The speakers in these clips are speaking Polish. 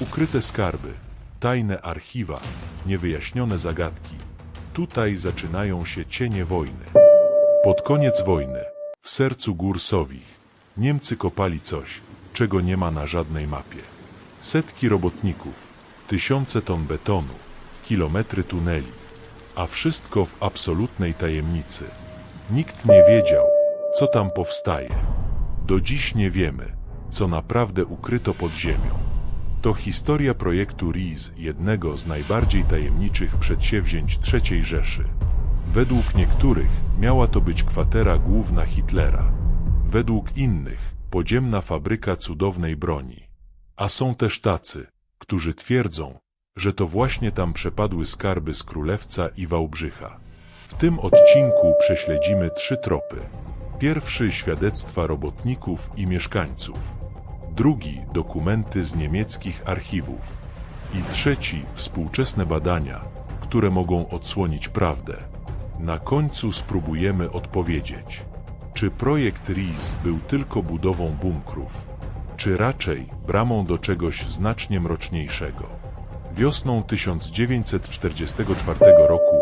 Ukryte skarby, tajne archiwa, niewyjaśnione zagadki. Tutaj zaczynają się cienie wojny. Pod koniec wojny, w sercu gór Sowich, Niemcy kopali coś, czego nie ma na żadnej mapie. Setki robotników, tysiące ton betonu, kilometry tuneli, a wszystko w absolutnej tajemnicy. Nikt nie wiedział, co tam powstaje. Do dziś nie wiemy, co naprawdę ukryto pod ziemią. To historia projektu RIS, jednego z najbardziej tajemniczych przedsięwzięć III Rzeszy. Według niektórych miała to być kwatera główna Hitlera. Według innych podziemna fabryka cudownej broni. A są też tacy, którzy twierdzą, że to właśnie tam przepadły skarby z Królewca i Wałbrzycha. W tym odcinku prześledzimy trzy tropy. Pierwszy świadectwa robotników i mieszkańców. Drugi dokumenty z niemieckich archiwów. I trzeci współczesne badania, które mogą odsłonić prawdę. Na końcu spróbujemy odpowiedzieć, czy projekt RIS był tylko budową bunkrów, czy raczej bramą do czegoś znacznie mroczniejszego. Wiosną 1944 roku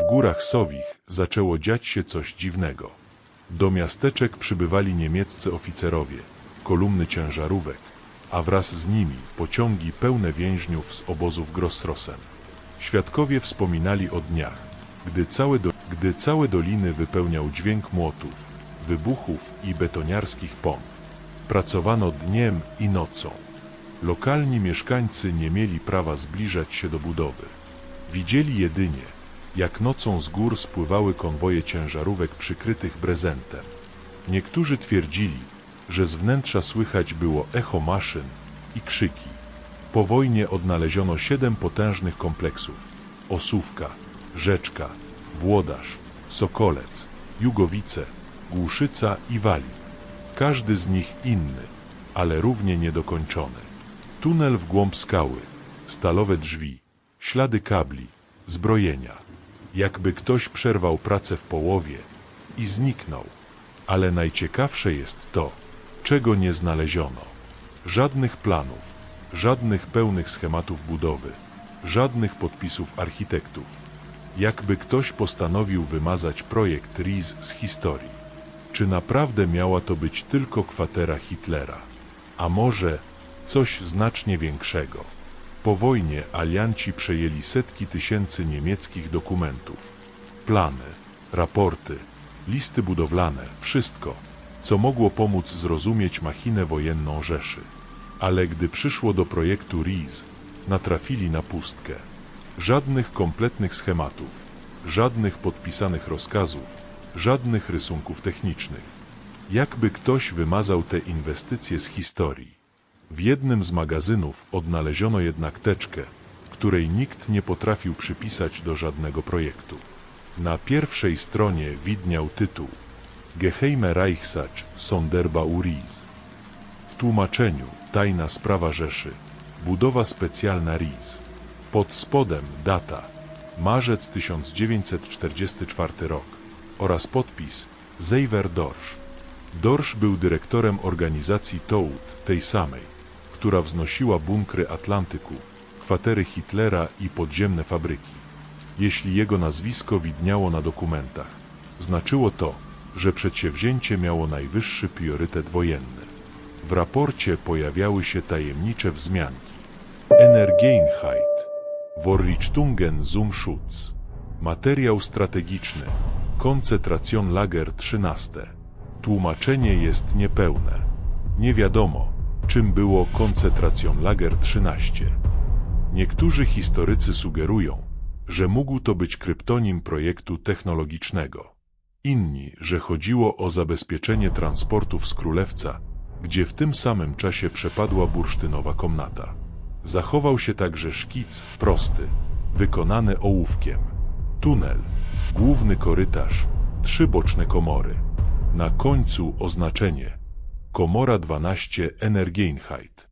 w górach Sowich zaczęło dziać się coś dziwnego. Do miasteczek przybywali niemieccy oficerowie, kolumny ciężarówek, a wraz z nimi pociągi pełne więźniów z obozów Grossrosen. Świadkowie wspominali o dniach, gdy całe, do, gdy całe doliny wypełniał dźwięk młotów, wybuchów i betoniarskich pomp. Pracowano dniem i nocą. Lokalni mieszkańcy nie mieli prawa zbliżać się do budowy. Widzieli jedynie, jak nocą z gór spływały konwoje ciężarówek przykrytych brezentem. Niektórzy twierdzili, że z wnętrza słychać było echo maszyn i krzyki. Po wojnie odnaleziono siedem potężnych kompleksów. Osówka, Rzeczka, Włodarz, Sokolec, Jugowice, Głuszyca i Wali. Każdy z nich inny, ale równie niedokończony. Tunel w głąb skały, stalowe drzwi, ślady kabli, zbrojenia. Jakby ktoś przerwał pracę w połowie i zniknął. Ale najciekawsze jest to, czego nie znaleziono. Żadnych planów, żadnych pełnych schematów budowy, żadnych podpisów architektów. Jakby ktoś postanowił wymazać projekt RIS z historii. Czy naprawdę miała to być tylko kwatera Hitlera? A może coś znacznie większego? Po wojnie alianci przejęli setki tysięcy niemieckich dokumentów. Plany, raporty, listy budowlane, wszystko, co mogło pomóc zrozumieć machinę wojenną Rzeszy. Ale gdy przyszło do projektu RIS, natrafili na pustkę. Żadnych kompletnych schematów, żadnych podpisanych rozkazów, żadnych rysunków technicznych. Jakby ktoś wymazał te inwestycje z historii. W jednym z magazynów odnaleziono jednak teczkę, której nikt nie potrafił przypisać do żadnego projektu. Na pierwszej stronie widniał tytuł Geheime Reichsach Sonderbau RIS. W tłumaczeniu Tajna sprawa Rzeszy. Budowa specjalna RIS. Pod spodem data marzec 1944 rok oraz podpis Zeiver Dorsch. Dorsch był dyrektorem organizacji TOUT, tej samej, która wznosiła bunkry Atlantyku, kwatery Hitlera i podziemne fabryki. Jeśli jego nazwisko widniało na dokumentach, znaczyło to, że przedsięwzięcie miało najwyższy priorytet wojenny. W raporcie pojawiały się tajemnicze wzmianki. Energieinheit, Vorrichtungen zum Schutz, materiał strategiczny, Koncentracjonlager 13. Tłumaczenie jest niepełne. Nie wiadomo, czym było Koncentracjonlager 13. Niektórzy historycy sugerują, że mógł to być kryptonim projektu technologicznego. Inni, że chodziło o zabezpieczenie transportów z Królewca, gdzie w tym samym czasie przepadła bursztynowa komnata. Zachował się także szkic prosty, wykonany ołówkiem. Tunel, główny korytarz, trzy boczne komory. Na końcu oznaczenie Komora 12 Energieinheit.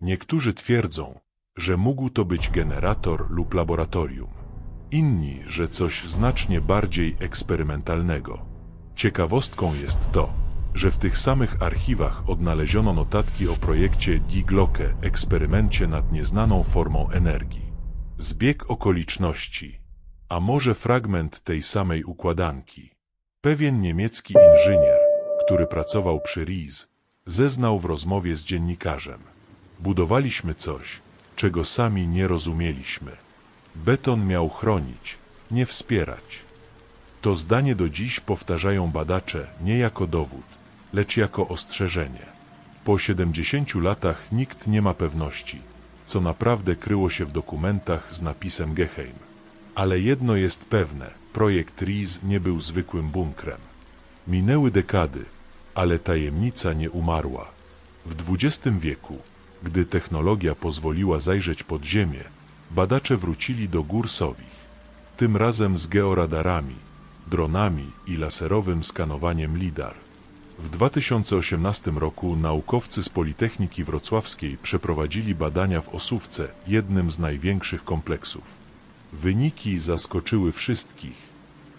Niektórzy twierdzą, że mógł to być generator lub laboratorium. Inni, że coś znacznie bardziej eksperymentalnego. Ciekawostką jest to, że w tych samych archiwach odnaleziono notatki o projekcie Die Glocke, eksperymencie nad nieznaną formą energii. Zbieg okoliczności, a może fragment tej samej układanki. Pewien niemiecki inżynier, który pracował przy RIS, zeznał w rozmowie z dziennikarzem. Budowaliśmy coś, czego sami nie rozumieliśmy. Beton miał chronić, nie wspierać. To zdanie do dziś powtarzają badacze nie jako dowód, lecz jako ostrzeżenie. Po 70 latach nikt nie ma pewności, co naprawdę kryło się w dokumentach z napisem Geheim. Ale jedno jest pewne, projekt RIS nie był zwykłym bunkrem. Minęły dekady, ale tajemnica nie umarła. W XX wieku, gdy technologia pozwoliła zajrzeć pod ziemię, badacze wrócili do gór Sowich. Tym razem z georadarami, dronami i laserowym skanowaniem LIDAR. W 2018 roku naukowcy z Politechniki Wrocławskiej przeprowadzili badania w Osówce, jednym z największych kompleksów. Wyniki zaskoczyły wszystkich.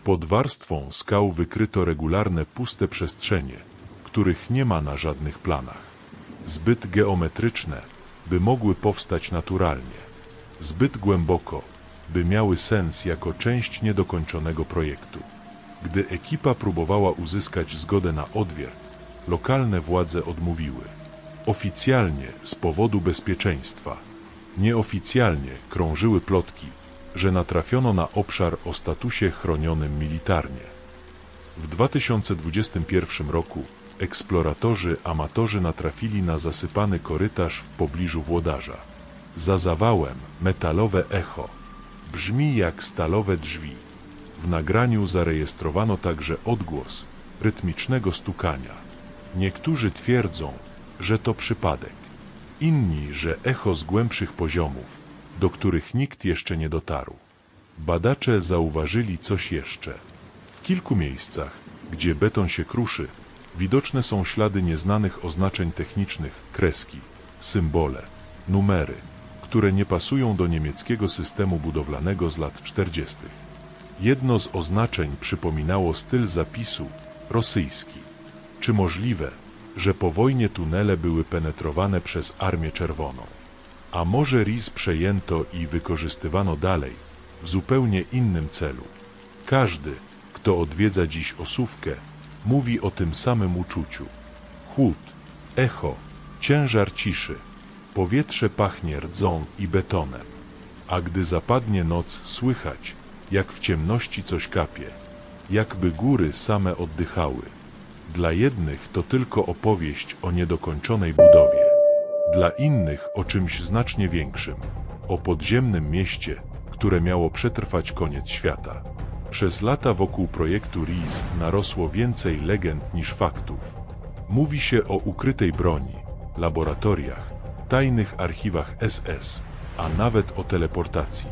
Pod warstwą skał wykryto regularne puste przestrzenie, których nie ma na żadnych planach. Zbyt geometryczne, by mogły powstać naturalnie. Zbyt głęboko, by miały sens jako część niedokończonego projektu. Gdy ekipa próbowała uzyskać zgodę na odwiert, lokalne władze odmówiły. Oficjalnie z powodu bezpieczeństwa. Nieoficjalnie krążyły plotki, że natrafiono na obszar o statusie chronionym militarnie. W 2021 roku eksploratorzy amatorzy natrafili na zasypany korytarz w pobliżu Włodarza. Za zawałem metalowe echo. Brzmi jak stalowe drzwi. W nagraniu zarejestrowano także odgłos rytmicznego stukania. Niektórzy twierdzą, że to przypadek. Inni, że echo z głębszych poziomów, do których nikt jeszcze nie dotarł. Badacze zauważyli coś jeszcze. W kilku miejscach, gdzie beton się kruszy, widoczne są ślady nieznanych oznaczeń technicznych, kreski, symbole, numery, które nie pasują do niemieckiego systemu budowlanego z lat 40. Jedno z oznaczeń przypominało styl zapisu rosyjski. Czy możliwe, że po wojnie tunele były penetrowane przez Armię Czerwoną? A może RIS przejęto i wykorzystywano dalej, w zupełnie innym celu? Każdy, kto odwiedza dziś Osówkę, mówi o tym samym uczuciu. Chłód, echo, ciężar ciszy. Powietrze pachnie rdzą i betonem. A gdy zapadnie noc, słychać, jak w ciemności coś kapie, jakby góry same oddychały. Dla jednych to tylko opowieść o niedokończonej budowie, dla innych o czymś znacznie większym, o podziemnym mieście, które miało przetrwać koniec świata. Przez lata wokół projektu RIS narosło więcej legend niż faktów. Mówi się o ukrytej broni, laboratoriach, tajnych archiwach SS, a nawet o teleportacji.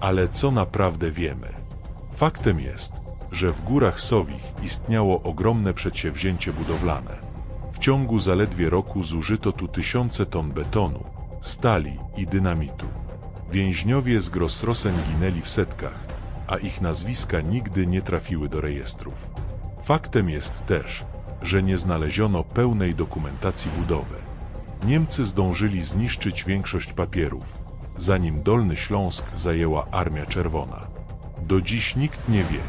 Ale co naprawdę wiemy? Faktem jest, że w górach Sowich istniało ogromne przedsięwzięcie budowlane. W ciągu zaledwie roku zużyto tu tysiące ton betonu, stali i dynamitu. Więźniowie z Grossrosen ginęli w setkach, a ich nazwiska nigdy nie trafiły do rejestrów. Faktem jest też, że nie znaleziono pełnej dokumentacji budowy. Niemcy zdążyli zniszczyć większość papierów, zanim Dolny Śląsk zajęła Armia Czerwona. Do dziś nikt nie wie,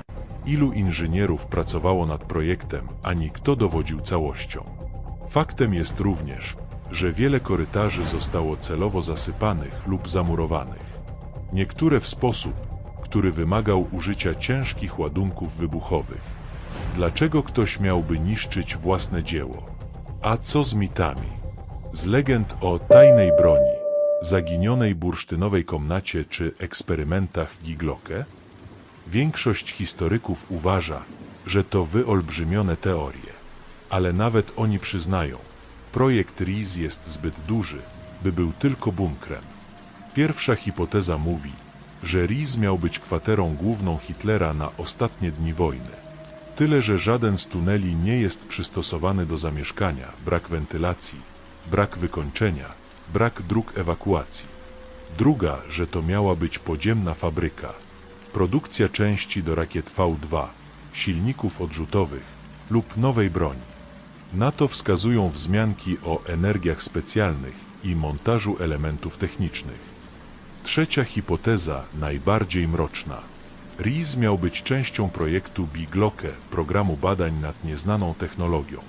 ilu inżynierów pracowało nad projektem, ani kto dowodził całością. Faktem jest również, że wiele korytarzy zostało celowo zasypanych lub zamurowanych. Niektóre w sposób, który wymagał użycia ciężkich ładunków wybuchowych. Dlaczego ktoś miałby niszczyć własne dzieło? A co z mitami? Z legend o tajnej broni, zaginionej bursztynowej komnacie czy eksperymentach Giglocke? Większość historyków uważa, że to wyolbrzymione teorie. Ale nawet oni przyznają, projekt RIS jest zbyt duży, by był tylko bunkrem. Pierwsza hipoteza mówi, że RIS miał być kwaterą główną Hitlera na ostatnie dni wojny. Tyle, że żaden z tuneli nie jest przystosowany do zamieszkania, brak wentylacji, brak wykończenia, brak dróg ewakuacji. Druga, że to miała być podziemna fabryka. Produkcja części do rakiet V2, silników odrzutowych lub nowej broni. Na to wskazują wzmianki o energiach specjalnych i montażu elementów technicznych. Trzecia hipoteza, najbardziej mroczna. RIS miał być częścią projektu Biglocke, programu badań nad nieznaną technologią.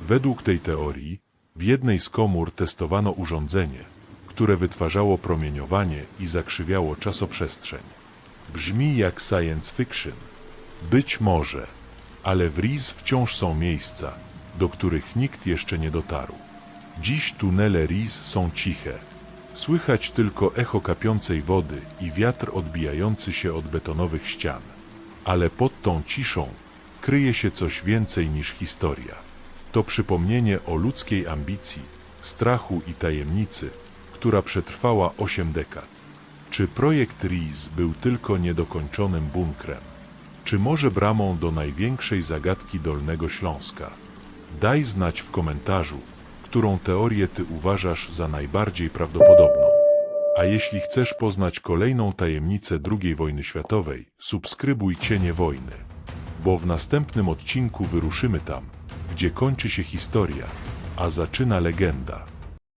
Według tej teorii, w jednej z komór testowano urządzenie, które wytwarzało promieniowanie i zakrzywiało czasoprzestrzeń. Brzmi jak science fiction. Być może, ale w RIS wciąż są miejsca, do których nikt jeszcze nie dotarł. Dziś tunele RIS są ciche. Słychać tylko echo kapiącej wody i wiatr odbijający się od betonowych ścian. Ale pod tą ciszą kryje się coś więcej niż historia. To przypomnienie o ludzkiej ambicji, strachu i tajemnicy, która przetrwała osiem dekad. Czy projekt RIS był tylko niedokończonym bunkrem? Czy może bramą do największej zagadki Dolnego Śląska? Daj znać w komentarzu, którą teorię ty uważasz za najbardziej prawdopodobną. A jeśli chcesz poznać kolejną tajemnicę II wojny światowej, subskrybuj Cienie Wojny, bo w następnym odcinku wyruszymy tam, gdzie kończy się historia, a zaczyna legenda.